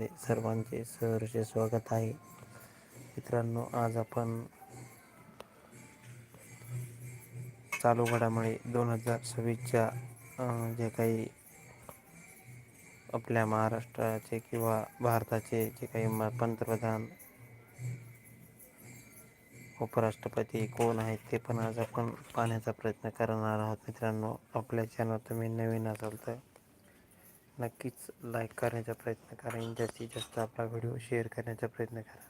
चॅनलमध्ये सर्वांचे सहर्ष स्वागत आहे. मित्रांनो आज आपण चालू घडामुळे दोन हजार सव्वीसच्या जे काही आपल्या महाराष्ट्राचे किंवा भारताचे जे काही म पंतप्रधान उपराष्ट्रपती कोण आहेत ते पण आज आपण पाहण्याचा प्रयत्न करणार आहोत. मित्रांनो आपल्या चॅनल तुम्ही नवीन असाल तर नक्कीच लाईक करण्याचा प्रयत्न करा. आणि जास्तीत जास्त आपला व्हिडिओ शेअर करण्याचा प्रयत्न करा.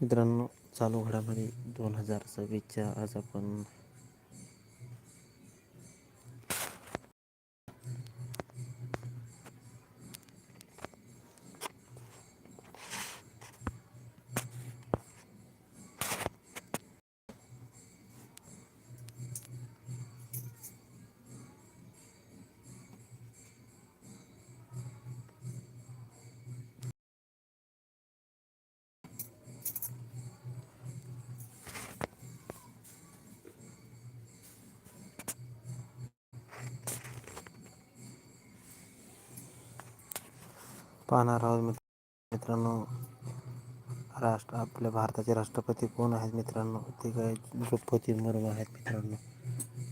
मित्रांनो चालू घडामोडी दोन हजार सव्वीसच्या आज आपण पाहणार आहोत मित्र मित्रांनो. राष्ट्र आपल्या भारताचे राष्ट्रपती कोण आहेत मित्रांनो? ते काय द्रौपदी मुर्मू आहेत मित्रांनो.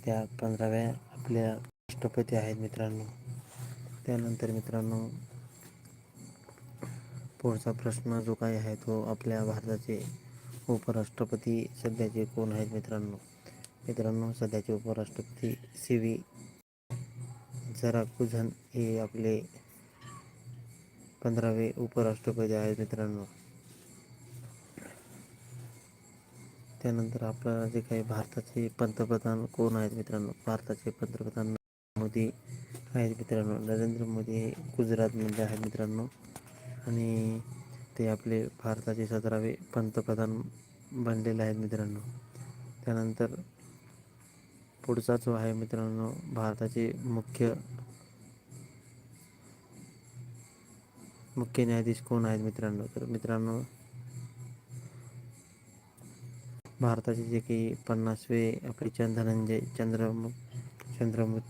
त्या पंधराव्या आपल्या राष्ट्रपती आहेत मित्रांनो. त्यानंतर मित्रांनो पुढचा प्रश्न जो काही आहे तो आपल्या भारताचे उपराष्ट्रपती सध्याचे कोण आहेत मित्रांनो? मित्रांनो सध्याचे उपराष्ट्रपती सी व्ही जराकुझन हे आपले पंधरावे उपराष्ट्रपती आहेत मित्रांनो. त्यानंतर आपल्याला जे काही भारताचे पंतप्रधान कोण आहेत मित्रांनो? भारताचे पंतप्रधान मोदी आहेत मित्रांनो. नरेंद्र मोदी हे गुजरातमध्ये आहेत मित्रांनो. आणि ते आपले भारताचे सतरावे पंतप्रधान बनलेले आहेत मित्रांनो. त्यानंतर पुढचा जो आहे मित्रांनो भारताचे मुख्य मुख्य न्यायाधीश कोण आहेत मित्रांनो? तर मित्रांनो भारताचे जे काही पन्नासवे आपले चंद्रनंजय चंद्रमुख चंद्रमुख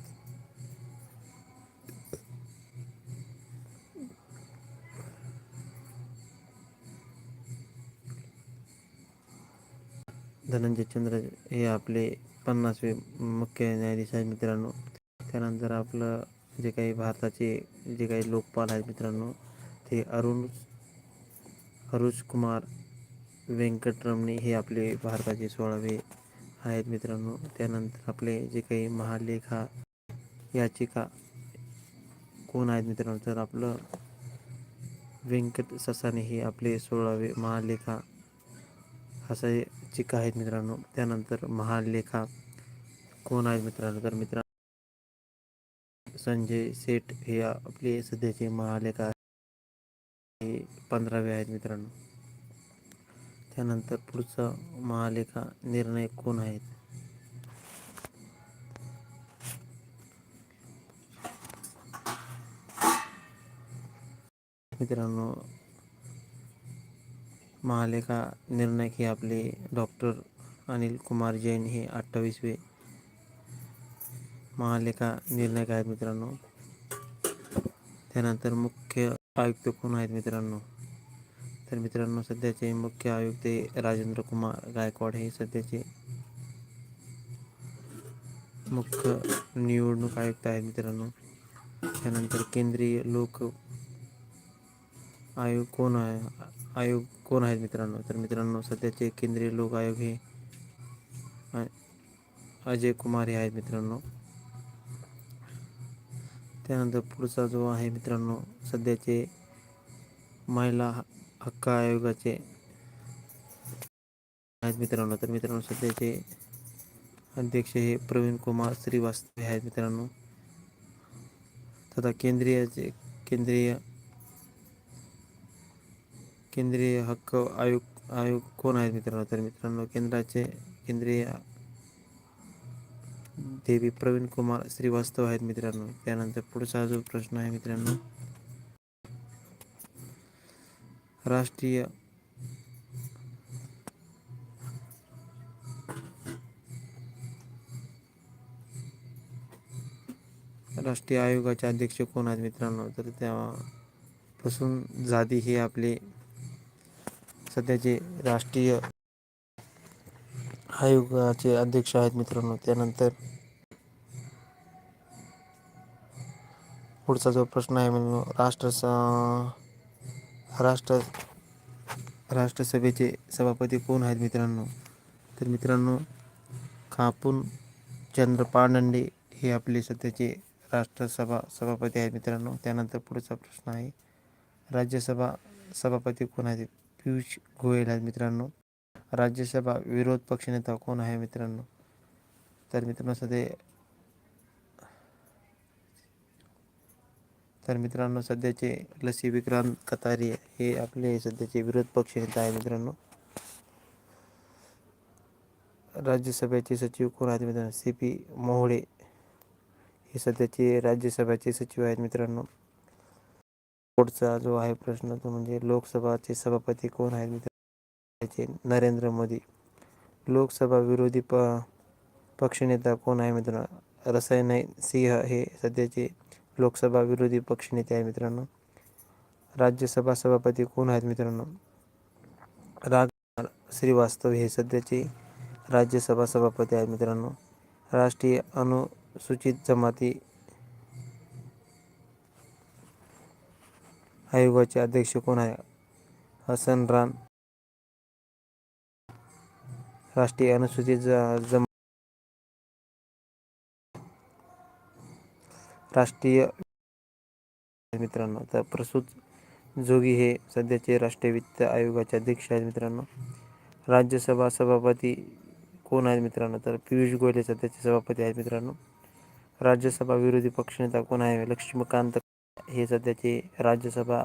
धनंजय चंद्र हे आपले पन्नासवे मुख्य न्यायाधीश आहेत मित्रांनो. त्यानंतर आपलं जे काही भारताचे जे काही लोकपाल आहेत मित्रांनो ते अरुण अरुज कुमार व्यंकटरमणी हे आपले भारताचे सोळावे आहेत मित्रांनो. त्यानंतर आपले जे काही महालेखा याचिका कोण आहेत मित्रांनो? तर आपलं व्यंकट ससाने हे आपले सोळावे महालेखा असा हे चिका आहेत मित्रांनो. त्यानंतर महालेखा कोण आहेत मित्रांनो? तर मित्रांनो संजय सेठ हे आपले सध्याचे महालेखा हे पंधरावे आहेत मित्रांनो. त्यानंतर पुढचा महालेखा निर्णय कोण आहेत? मित्रांनो महालेखा निर्णय हे आपले डॉक्टर अनिल कुमार जैन हे अठ्ठावीसवे महालेखा निर्णय आहेत मित्रांनो. त्यानंतर मुख्य आयुक्त कोण आहेत मित्रांनो? तर मित्रांनो सध्याचे मुख्य आयुक्त हे राजेंद्र कुमार गायकवाड हे सध्याचे मुख्य निवडणूक आयुक्त आहेत मित्रांनो. त्यानंतर केंद्रीय लोक आयोग कोण आहे? आयोग कोण आहेत मित्रांनो? तर मित्रांनो सध्याचे केंद्रीय लोक आयोग हे अजय कुमार हे आहेत मित्रांनो. त्यानंतर पुढचा जो आहे मित्रांनो सध्याचे महिला हक्क आयोगाचे आहेत मित्रांनो. तर मित्रांनो सध्याचे अध्यक्ष हे प्रवीण कुमार श्रीवास्तव आहेत मित्रांनो. तथा केंद्रीयचे केंद्रीय केंद्रीय हक्क आयोग आयोग कोण आहेत मित्रांनो? तर मित्रांनो केंद्राचे केंद्रीय देवी प्रवीण कुमार श्रीवास्तव आहेत मित्रांनो. त्यानंतर पुढचा जो प्रश्न आहे मित्रांनो. राष्ट्रीय राष्ट्रीय आयोगाचे अध्यक्ष कोण आहेत मित्रांनो? तर त्यापासून जादी हे आपले सध्याचे राष्ट्रीय आयोगाचे अध्यक्ष आहेत मित्रांनो. त्यानंतर पुढचा जो प्रश्न आहे मित्रांनो राष्ट्र राष्ट्र राष्ट्रसभेचे सभापती कोण आहेत मित्रांनो? तर मित्रांनो खापून चंद्र पांडंडे हे आपले सध्याचे राष्ट्रसभा सभापती आहेत मित्रांनो. त्यानंतर पुढचा प्रश्न आहे राज्यसभा सभापती कोण आहेत? पियुष गोयल आहेत मित्रांनो. राज्यसभा विरोध पक्षनेता कोण आहे मित्रांनो? तर मित्रांनो सध्या तर मित्रांनो सध्याचे लसी विक्रांत कतारी हे आपले सध्याचे विरोध पक्षनेता आहे मित्रांनो. राज्यसभेचे सचिव कोण आहेत मित्रांनो? सी पी मोहोळे हे सध्याचे राज्यसभेचे सचिव आहेत मित्रांनो. पुढचा जो आहे प्रश्न तो म्हणजे लोकसभाचे सभापती कोण आहेत मित्रांनो? नरेंद्र मोदी. लोकसभा विरोधी प पक्षनेता कोण आहे मित्रांनो? रसायन सिंह हे सध्याचे लोकसभा विरोधी पक्षनेते आहे मित्रांनो. राज्यसभा सभापती कोण आहेत मित्रांनो? राग श्रीवास्तव हे सध्याचे राज्यसभा सभापती आहेत मित्रांनो. राष्ट्रीय अनुसूचित जमाती आयोगाचे अध्यक्ष कोण आहे? हसन रान राष्ट्रीय अनुसूचित जम राष्ट्रीय मित्रांनो तर प्रसूत जोगी हे सध्याचे राष्ट्रीय वित्त आयोगाचे अध्यक्ष आहेत मित्रांनो. राज्यसभा सभापती कोण आहेत मित्रांनो? तर पियुष गोयल हे सध्याचे सभापती आहेत मित्रांनो. राज्यसभा विरोधी पक्षनेता कोण आहे? लक्ष्मीकांत हे सध्याचे राज्यसभा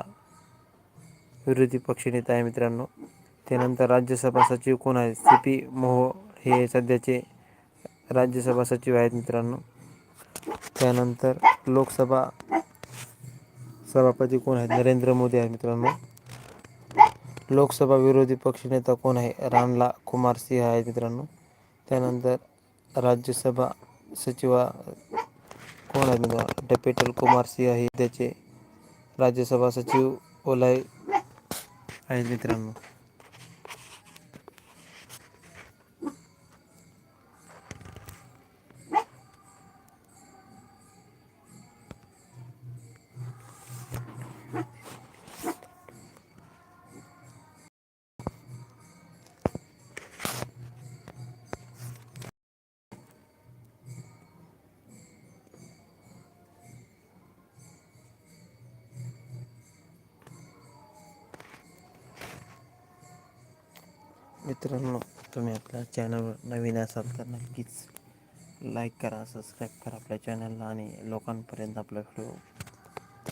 विरोधी पक्षनेता आहे मित्रांनो. त्यानंतर राज्यसभा सचिव कोण आहेत? सी पी मोहो हे सध्याचे राज्यसभा सचिव आहेत मित्रांनो. त्यानंतर लोकसभा सभापती कोण आहेत? नरेंद्र मोदी आहेत मित्रांनो. लोकसभा विरोधी पक्षनेता कोण आहे? रामला कुमार सिंह आहेत मित्रांनो. त्यानंतर राज्यसभा सचिवा कोण आहेत मित्रांनो? डेप्युटल कुमार सिंह हे त्याचे राज्यसभा सचिव ओलाय आहेत मित्रांनो. मित्रांनो तुम्ही आपल्या चॅनलवर नवीन असाल तर नक्कीच लाईक करा सबस्क्राईब करा आपल्या चॅनलला आणि लोकांपर्यंत आपला व्हिडिओ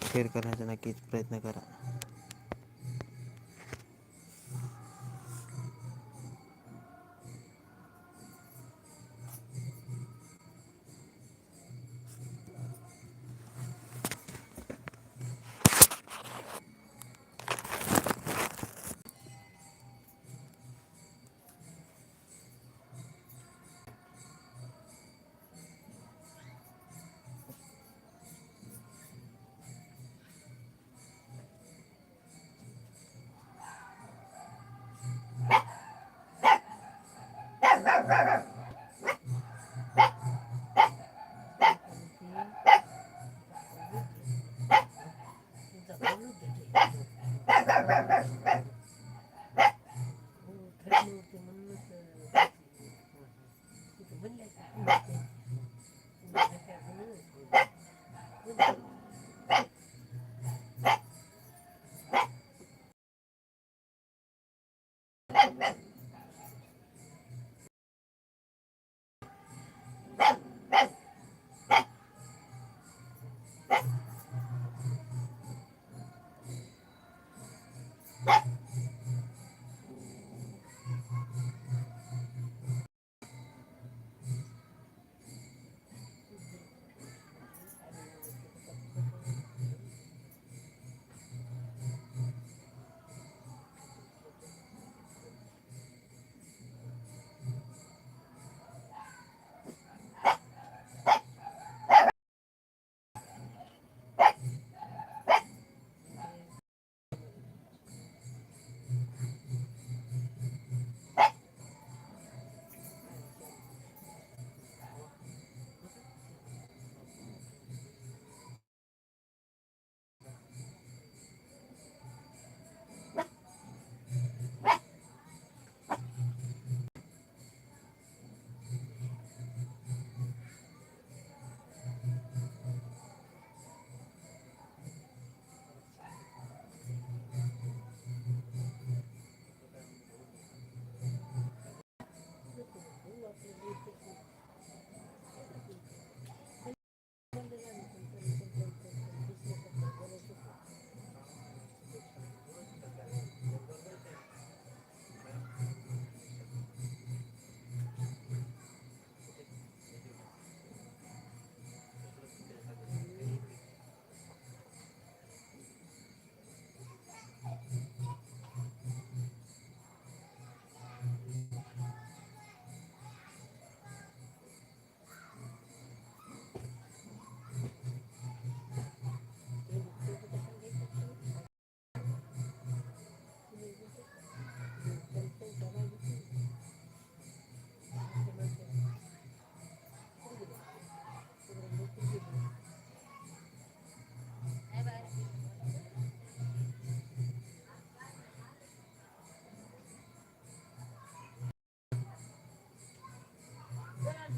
शेअर करण्याचा नक्कीच प्रयत्न करा.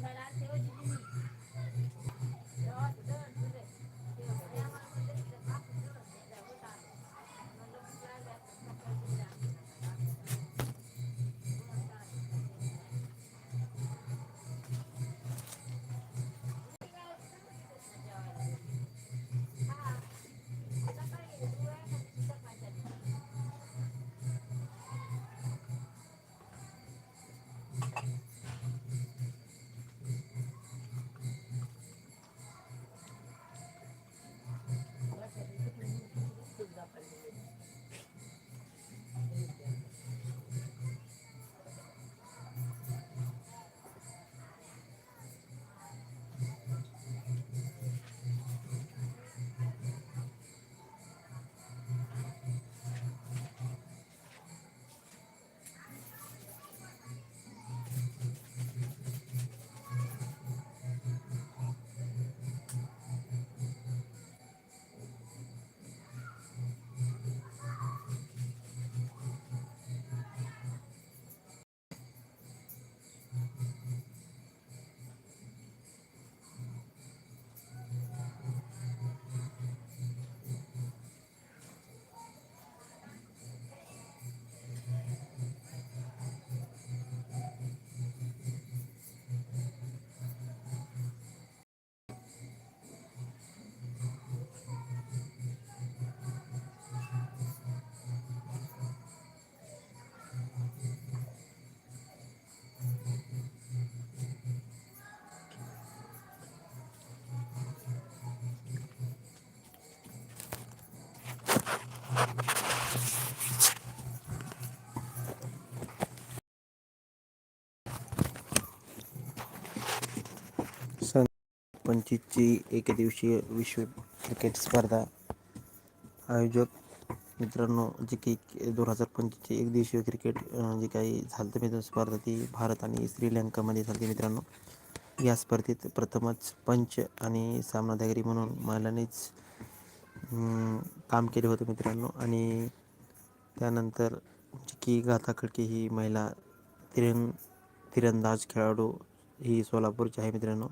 Celana 米 पंचवीसची एकदिवसीय विश्व क्रिकेट स्पर्धा आयोजक. मित्रांनो जे काही दोन हजार पंचवीसची एक दिवसीय क्रिकेट जे काही झालं मित्र स्पर्धा ती भारत आणि श्रीलंकामध्ये झाली मित्रांनो. या स्पर्धेत प्रथमच पंच आणि सामनादागिरी म्हणून महिलांनीच काम केले होते मित्रांनो. आणि त्यानंतर जी की गाथा खडके ही महिला तिरंग तिरंदाज खेळाडू ही सोलापूरची आहे मित्रांनो.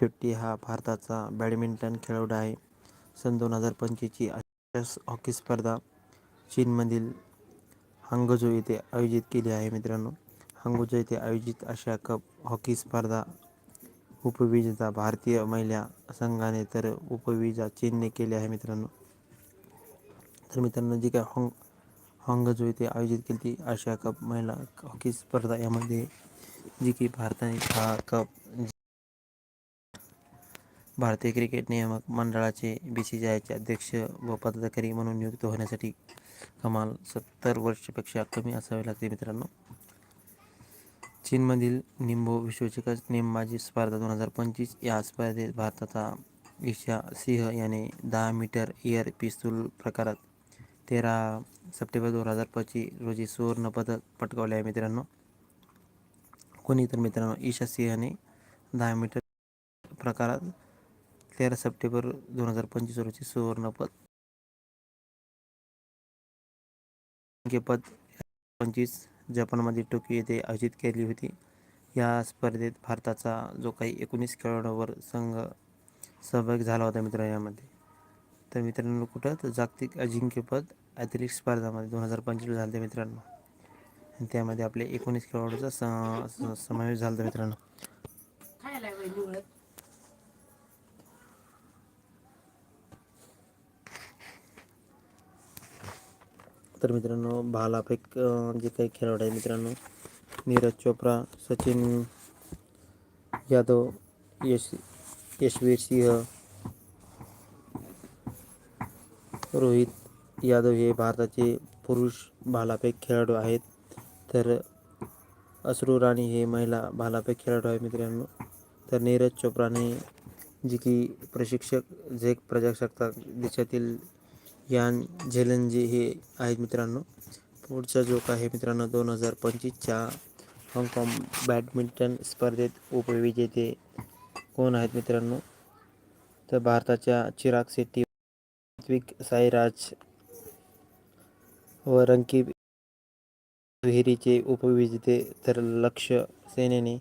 फिफ्टी हा भारताचा बॅडमिंटन खेळाडू आहे. सन दोन हजार पंचवीसची हॉकी स्पर्धा चीनमधील हांगझो येथे आयोजित केली आहे मित्रांनो. हांगझो येथे आयोजित आशिया कप हॉकी स्पर्धा उपविजेता भारतीय महिला संघाने तर उपविजा चीनने केले आहे मित्रांनो. तर मित्रांनो जी काय हॉंग हॉंगझो येथे आयोजित केली ती आशिया कप महिला हॉकी स्पर्धा यामध्ये जी की भारताने हा कप भारतीय क्रिकेट नियामक मंडळाचे बी सी सी आयचे अध्यक्ष व पदाधिकारी म्हणून नियुक्त होण्यासाठी कमाल सत्तर वर्षापेक्षा कमी असावे लागते मित्रांनो. चीनमधील निंबो विश्वचषक नेमबाजी स्पर्धा दोन हजार पंचवीस या स्पर्धेत भारताचा ईशा सिंह याने दहा मीटर एअर पिस्तूल प्रकारात तेरा सप्टेंबर दोन हजार पंचवीस रोजी सुवर्णपदक पटकावले आहे मित्रांनो. कोणी तर मित्रांनो ईशा सिंहने दहा मीटर प्रकारात तेरा सप्टेंबर दोन हजार पंचवीस रोजी सुवर्णपद. पद पंचवीस जपानमध्ये टोकियो येथे आयोजित केली होती. या स्पर्धेत भारताचा जो काही एकोणीस खेळाडूंवर संघ सहभागी झाला होता मित्र यामध्ये. तर मित्रांनो कुठं? तर जागतिक अजिंक्यपद ॲथलेटिक स्पर्धामध्ये दोन हजार पंचवीस झाले मित्रांनो. आणि त्यामध्ये आपले एकोणीस खेळाडूचा समावेश झाला होता मित्रांनो. तर मित्रांनो भालाफेक जे काही खेळाडू आहे मित्रांनो नीरज चोप्रा सचिन यादव यश यशवीर सिंह रोहित यादव हे भारताचे पुरुष भालाफेक खेळाडू आहेत. तर अश्रू राणी हे महिला भालाफेक खेळाडू आहे मित्रांनो. तर नीरज चोप्राने जी की प्रशिक्षक झेक प्रजासत्ताक देशातील यान झेलंजे हे आहेत मित्रांनो. पुढचा जोक आहे मित्रांनो दोन हजार पंचवीसच्या हाँगकाँग बॅडमिंटन स्पर्धेत उपविजेते कोण आहेत मित्रांनो? तर भारताच्या चिराग शेट्टी सात्विक साईराज व रंकी दुहेरीचे उपविजेते तर लक्ष सेनेने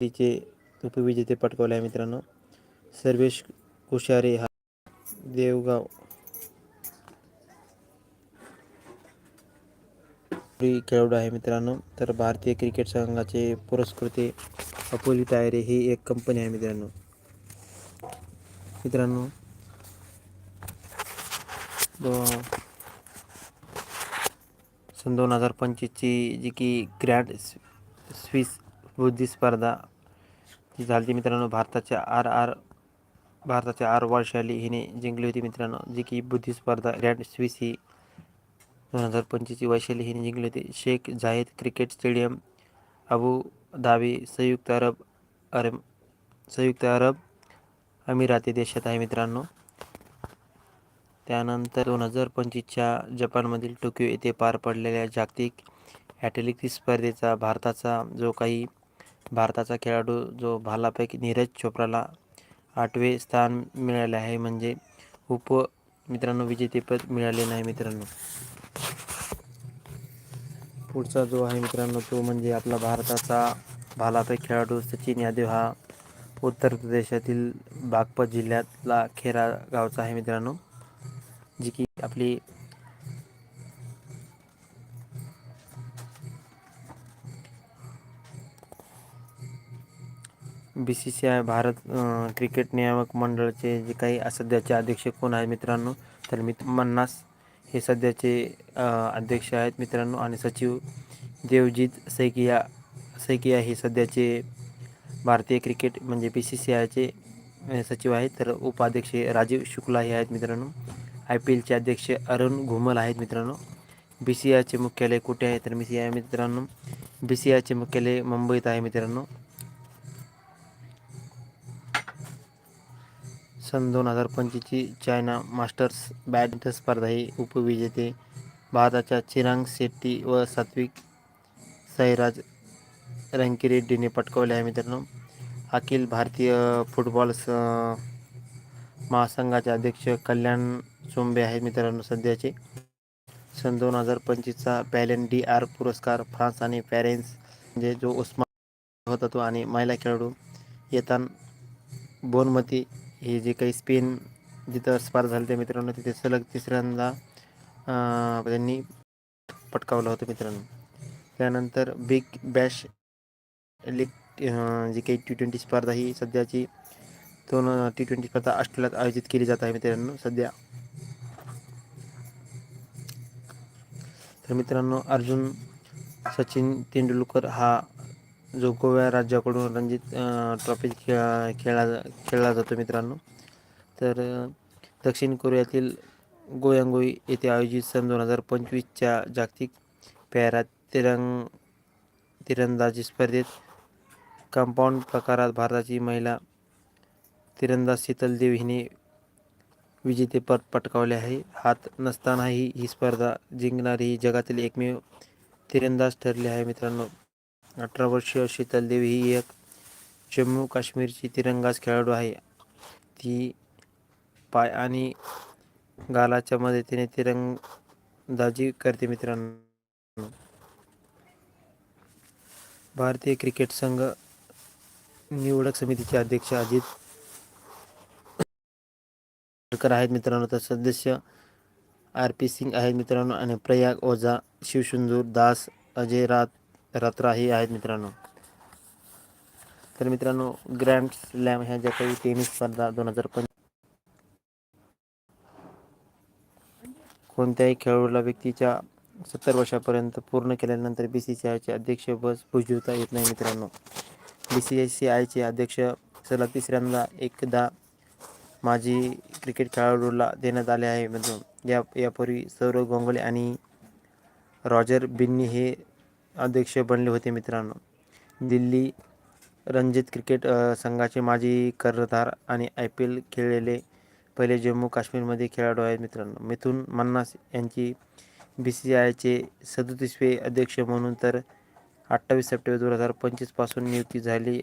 तिचे उपविजेते पटकवले आहे मित्रांनो. सर्वेश कुशारे हा देवगाव खेळाडू आहे मित्रांनो. तर भारतीय क्रिकेट संघाचे पुरस्कृते अपोली टायरे ही एक कंपनी आहे मित्रांनो. मित्रांनो सन दोन हजार पंचवीसची जी की ग्रँड स्विस बुद्धी स्पर्धा जी झाली मित्रांनो भारताच्या आर आर भारताच्या आर वर्षाली हिने जिंकली होती मित्रांनो. जी की बुद्धी स्पर्धा ग्रँड स्विस ही दोन हजार पंचवीसची वैशाली हिने जिंकले होते. Sheikh Zayed cricket stadium Abu Dhabi संयुक्त अरब अरब संयुक्त अरब अमिराती देशात आहे मित्रांनो. त्यानंतर दोन हजार पंचवीसच्या जपानमधील टोकियो येथे पार पडलेल्या जागतिक ॲथलेटिक्स स्पर्धेचा भारताचा जो काही भारताचा खेळाडू जो भालापैकी नीरज चोप्राला आठवे स्थान मिळाले आहे म्हणजे उप मित्रांनो विजेतेपद मिळाले नाही मित्रांनो. पुढचा जो आहे मित्रांनो तो म्हणजे आपला भारताचा भालाफेक खेळाडू सचिन यादव हा उत्तर प्रदेशातील बागपत जिल्ह्यातला खेरा गावचा आहे मित्रांनो जी की आपली B C C I Bharat cricket नियामक मंडळाचे जे काही सध्याचे अध्यक्ष कोण आहेत मित्रांनो तर मी मन्नास हे सध्याचे अध्यक्ष आहेत मित्रांनो आणि सचिव देवजीत सैकिया सैकिया हे सध्याचे भारतीय क्रिकेट म्हणजे बी सी सी आयचे सचिव आहेत. तर उपाध्यक्ष राजीव शुक्ला हे आहेत मित्रांनो. आय पी एलचे अध्यक्ष अरुण घुमल आहेत मित्रांनो. बी सी आयचे मुख्यालय कुठे आहे? तर बी सी आय मित्रांनो बी सी आयचे मुख्यालय मुंबईत आहे मित्रांनो. सन दोन हजार पंचवीसची चायना मास्टर्स बॅडमिंटन स्पर्धा ही उपविजेते भारताच्या चिरांग शेट्टी व सात्विक साईराज रँकिरेड्डीने पटकावले आहे मित्रांनो. अखिल भारतीय फुटबॉल स महासंघाचे अध्यक्ष कल्याण चोंबे आहेत मित्रांनो सध्याचे. सन दोन हजार पंचवीसचा पॅलेन डी आर पुरस्कार फ्रान्स आणि पॅरेन्स म्हणजे जो उस्मान होता तो आणि महिला खेळाडू येतान बोनमती हे जे काही स्पेन जिथं स्पर्धा झाली त्या मित्रांनो तिथे सलग तिसऱ्यांदा त्यांनी पटकावलं होतं मित्रांनो. त्यानंतर बिग बॅश लिग जी काही टी ट्वेंटी स्पर्धा ही सध्याची दोन टी ट्वेंटी स्पर्धा ऑस्ट्रेलियात आयोजित केली जात आहे मित्रांनो सध्या. तर मित्रांनो अर्जुन सचिन तेंडुलकर हा जो गोव्या राज्याकडून रणजित ट्रॉफीत ट्रॉफी खेळा खेळला खेळला जातो मित्रांनो. तर दक्षिण कोरियातील गोयांगोई येथे आयोजित सन दोन हजार पंचवीसच्या जागतिक पॅरा तिरंग तिरंदाजी स्पर्धेत कंपाऊंड प्रकारात भारताची महिला तिरंदाज शीतल देव हिने विजेतेपद पटकावले आहे. हात नसतानाही ही स्पर्धा जिंकणारी ही जगातील एकमेव तिरंदाज ठरली आहे मित्रांनो. अठरा वर्षीय शीतल देवी ही एक जम्मू काश्मीरची तिरंगाज खेळाडू आहे. ती पाय आणि गालाच्या मदतीने तिरंदाजी करते मित्रांनो. भारतीय क्रिकेट संघ निवडक समितीचे अध्यक्ष अजित आडकर आहेत मित्रांनो. तर सदस्य आर पी सिंग आहेत मित्रांनो. आणि प्रयाग ओझा शिवसुंदूर दास अजय रात रत्राही आहेत मित्रांनो. तर मित्रांनो ग्रँड स्लॅम ह्या ज्या काही टेनिस स्पर्धा दोन हजार पंच कोणत्याही खेळाडूला व्यक्तीच्या सत्तर वर्षापर्यंत पूर्ण केल्यानंतर बी सी सी आयचे अध्यक्ष बस भुजवता येत नाही मित्रांनो. बी सी सी आयचे अध्यक्ष सलग तिसऱ्यांदा एकदा माजी क्रिकेट खेळाडूला देण्यात आले आहे. म्हणून या यापूर्वी सौरव गोंगले आणि रॉजर बिन्नी हे अध्यक्ष बनले होते मित्रांनो. दिल्ली रणजित क्रिकेट संघाचे माजी कर्णधार आणि आय पी एल खेळलेले पहिले जम्मू काश्मीरमध्ये खेळाडू आहेत मित्रांनो. मिथुन मन्नास यांची बी सी आयचे सदोतीसवे अध्यक्ष म्हणून तर अठ्ठावीस सप्टेंबर दोन हजार पंचवीसपासून नियुक्ती झाली.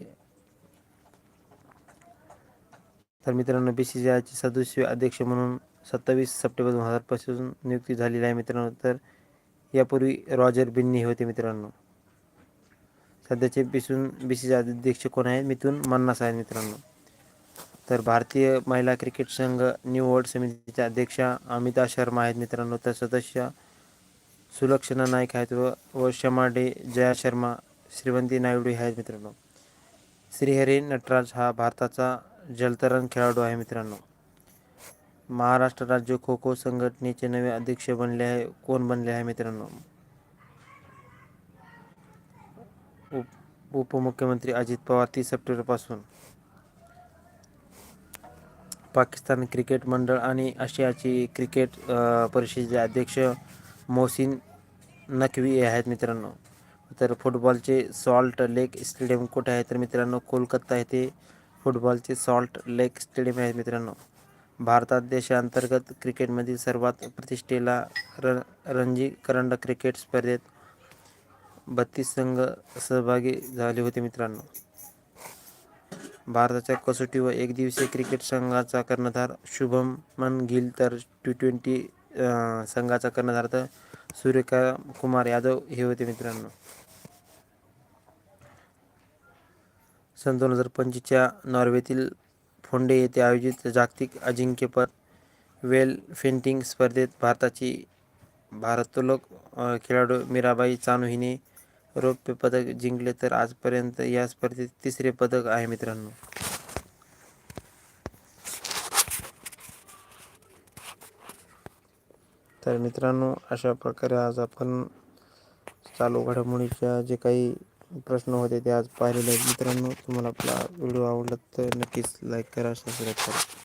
तर मित्रांनो बी सी सी आयचे सदस्य अध्यक्ष म्हणून सत्तावीस सप्टेंबर दोन हजारपासून नियुक्ती झालेली आहे मित्रांनो. तर यापूर्वी रॉजर बिन्नी होते मित्रांनो. सध्याचे बिसून बी अध्यक्ष कोण आहेत? मिथून मन्नास आहेत मित्रांनो. तर भारतीय महिला क्रिकेट संघ निवड समितीच्या अध्यक्षा अमिता शर्मा आहेत मित्रांनो. तर सदस्य सुलक्षणा नाईक आहेत व व शमा डे जया शर्मा श्रीवंती नायडू आहेत मित्रांनो. श्रीहरी नटराज हा भारताचा जलतरण खेळाडू आहे मित्रांनो. महाराष्ट्र राज्य खो खो संघटनेचे नवे अध्यक्ष बनले आहे. कोण बनले आहे मित्रांनो? उप उपमुख्यमंत्री अजित पवार तीस सप्टेंबरपासून पाकिस्तान क्रिकेट मंडळ आणि आशियाची क्रिकेट परिषदेचे अध्यक्ष मोहसिन नकवी हे आहेत मित्रांनो. तर फुटबॉलचे सॉल्ट लेक स्टेडियम कुठे आहे? तर मित्रांनो कोलकाता येथे फुटबॉलचे सॉल्ट लेक स्टेडियम आहे मित्रांनो. भारतात देशांतर्गत क्रिकेटमधील सर्वात प्रतिष्ठेला र रणजी करंडक क्रिकेट स्पर्धेत बत्तीस संघ सहभागी झाले होते मित्रांनो. भारताच्या कसोटी व एकदिवसीय क्रिकेट संघाचा कर्णधार शुभमन गिल तर टी ट्वेंटी संघाचा कर्णधार तर सूर्यका कुमार यादव हे होते मित्रांनो. सन दोन हजार पंचवीसच्या नॉर्वेतील फोंडे येथे आयोजित जागतिक अजिंक्यपद वेल फेंटिंग स्पर्धेत भारताची भारतोलक खेळाडू मीराबाई चानू हिने रौप्य पदक जिंकले तर आजपर्यंत या स्पर्धेत तिसरे पदक आहे मित्रांनो. तर मित्रांनो अशा प्रकारे आज आपण चालू घडामोडीच्या जे काही प्रश्न होते ते आज पाहिलेले आहेत. मित्रांनो तुम्हाला आपला व्हिडिओ आवडला तर नक्कीच लाईक करा सबस्क्राईब करा.